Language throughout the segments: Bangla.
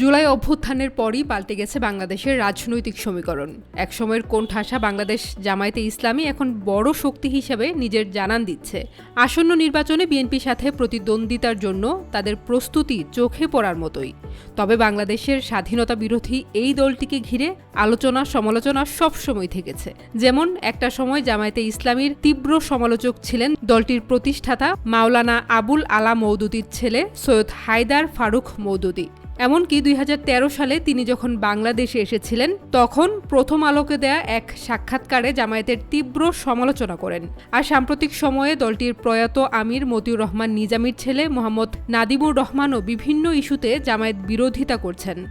জুলাই অভ্যুত্থানের পরই পাল্টে গেছে বাংলাদেশের রাজনৈতিক সমীকরণ। একসময়ের কোণঠাসা বাংলাদেশ জামায়াতে ইসলামী এখন বড় শক্তি হিসেবে নিজের জানান দিচ্ছে। আসন্ন নির্বাচনে বিএনপির সাথে প্রতিদ্বন্দ্বিতার জন্য তাদের প্রস্তুতি চোখে পড়ার মতোই। তবে বাংলাদেশের স্বাধীনতা বিরোধী এই দলটিকে ঘিরে আলোচনা সমালোচনা সবসময় থেকেছে। যেমন, একটা সময় জামায়াতে ইসলামীর তীব্র সমালোচক ছিলেন দলটির প্রতিষ্ঠাতা মাওলানা আবুল আলা মৌদুদির ছেলে সৈয়দ হায়দার ফারুক মৌদুদি এমনকি দুই হাজার তেরো সালে তিনি যখন বাংলাদেশে এসেছিলেন, তখন প্রথম আলোকে দেয়া এক সাক্ষাৎকারে জামায়াতের তীব্র সমালোচনা করেন। আর সাম্প্রতিক সময়ে দলটির প্রয়াত আমির মতিউর রহমান নিজামির ছেলে মোহাম্মদ নাদিমুর রহমানও বিভিন্ন ইস্যুতে জামায়াত বিরোধিতা করছেন।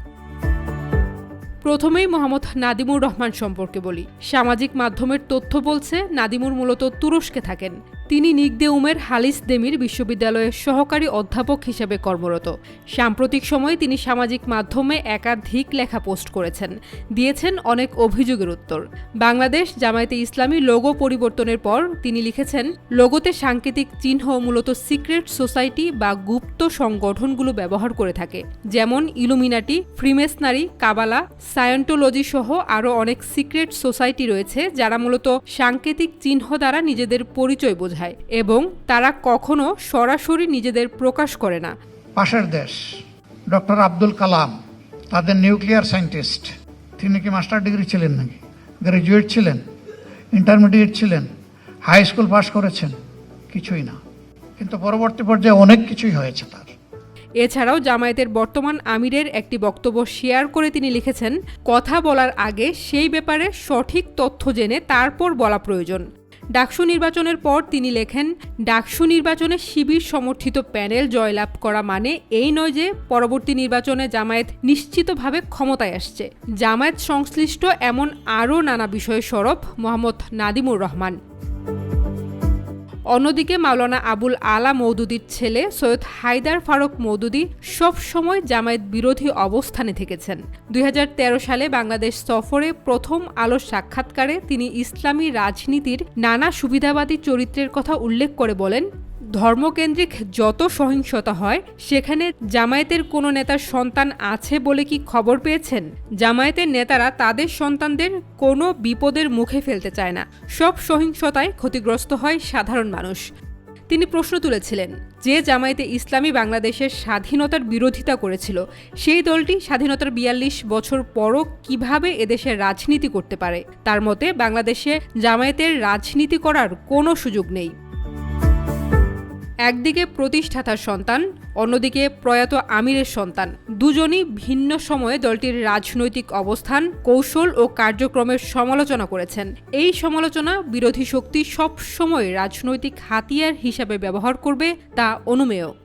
প্রথমেই মোহাম্মদ নাদিমুর রহমান সম্পর্কে বলি। সামাজিক মাধ্যমের তথ্য বলছে, নাদিমুর মূলত তুরস্কে থাকেন। তিনি নিগদে উমের হালিস দেমির বিশ্ববিদ্যালয়ের সহকারী অধ্যাপক হিসেবে কর্মরত। সাম্প্রতিক সময়ে তিনি সামাজিক মাধ্যমে একাধিক লেখা পোস্ট করেছেন। দিয়েছেন অনেক অভিযোগের উত্তর। বাংলাদেশ জামায়াতে ইসলামী লোগো পরিবর্তনের পর তিনি লিখেছেন, লোগোতে সাংকেতিক চিহ্ন মূলত সিক্রেট সোসাইটি বা গুপ্ত সংগঠনগুলো ব্যবহার করে থাকে। যেমন ইলুমিনাটি, ফ্রিমেসনারি, কাবালা, সায়েন্টোলজি সহ আরও অনেক সিক্রেট সোসাইটি রয়েছে যারা মূলত সাংকেতিক চিহ্ন দ্বারা নিজেদের পরিচয় বোঝায় এবং তারা কখনো সরাসরি নিজেদের প্রকাশ করে না। পাশের দেশ ডক্টর আব্দুল কালাম তাদের নিউক্লিয়ার সায়েন্টিস্ট। তিনি কি মাস্টার ডিগ্রি ছিলেন নাকি? গ্র্যাজুয়েট ছিলেন ইন্টারমিডিয়েট ছিলেন হাই স্কুল পাশ করেছেন কিছুই না। কিন্তু পরবর্তী পর্যায়ে অনেক কিছুই হয়েছে তার। এছাড়াও জামায়াতের বর্তমান আমিরের একটি বক্তব্য শেয়ার করে তিনি লিখেছেন কথা বলার আগে সেই ব্যাপারে সঠিক তথ্য জেনে তারপর বলা প্রয়োজন। ডাকসু নির্বাচনের পর তিনি লেখেন, ডাকসু নির্বাচনে শিবির সমর্থিত প্যানেল জয়লাভ করা মানে এই নয় যে পরবর্তী নির্বাচনে জামায়াত নিশ্চিতভাবে ক্ষমতায় আসছে। জামায়াত সংশ্লিষ্ট এমন আরও নানা বিষয়ে সরব মোহাম্মদ নাদিমুর রহমান। অন্যদিকে মাওলানা আবুল আলা মৌদুদির ছেলে সৈয়দ হায়দার ফারুক মৌদুদি সবসময় জামায়াত বিরোধী অবস্থানে থেকেছেন। দুই হাজার তেরো সালে বাংলাদেশ সফরে প্রথম আলো সাক্ষাৎকারে তিনি ইসলামী রাজনীতির নানা সুবিধাবাদী চরিত্রের কথা উল্লেখ করে বলেন ধর্মকেন্দ্রিক যত সহিংসতা হয়, সেখানে জামায়াতের কোনো নেতার সন্তান আছে বলে কি খবর পেয়েছেন? জামায়াতের নেতারা তাদের সন্তানদের কোনো বিপদের মুখে ফেলতে চায় না। সব সহিংসতায় ক্ষতিগ্রস্ত হয় সাধারণ মানুষ। তিনি প্রশ্ন তুলেছিলেন, যে জামায়াতে ইসলামী বাংলাদেশের স্বাধীনতার বিরোধিতা করেছিল, সেই দলটি স্বাধীনতার বিয়াল্লিশ বছর পরও কীভাবে এদেশের রাজনীতি করতে পারে? তার মতে, বাংলাদেশে জামায়াতের রাজনীতি করার কোনো সুযোগ নেই। একদিকে প্রতিষ্ঠাতার সন্তান, অন্যদিকে প্রয়াত আমিরের সন্তান। দুজনই ভিন্ন সময়ে দলটির রাজনৈতিক অবস্থান, কৌশল ও কার্যক্রমের সমালোচনা করেছেন। এই সমালোচনা বিরোধী শক্তি সবসময় রাজনৈতিক হাতিয়ার হিসাবে ব্যবহার করবে তা অনুমেয়।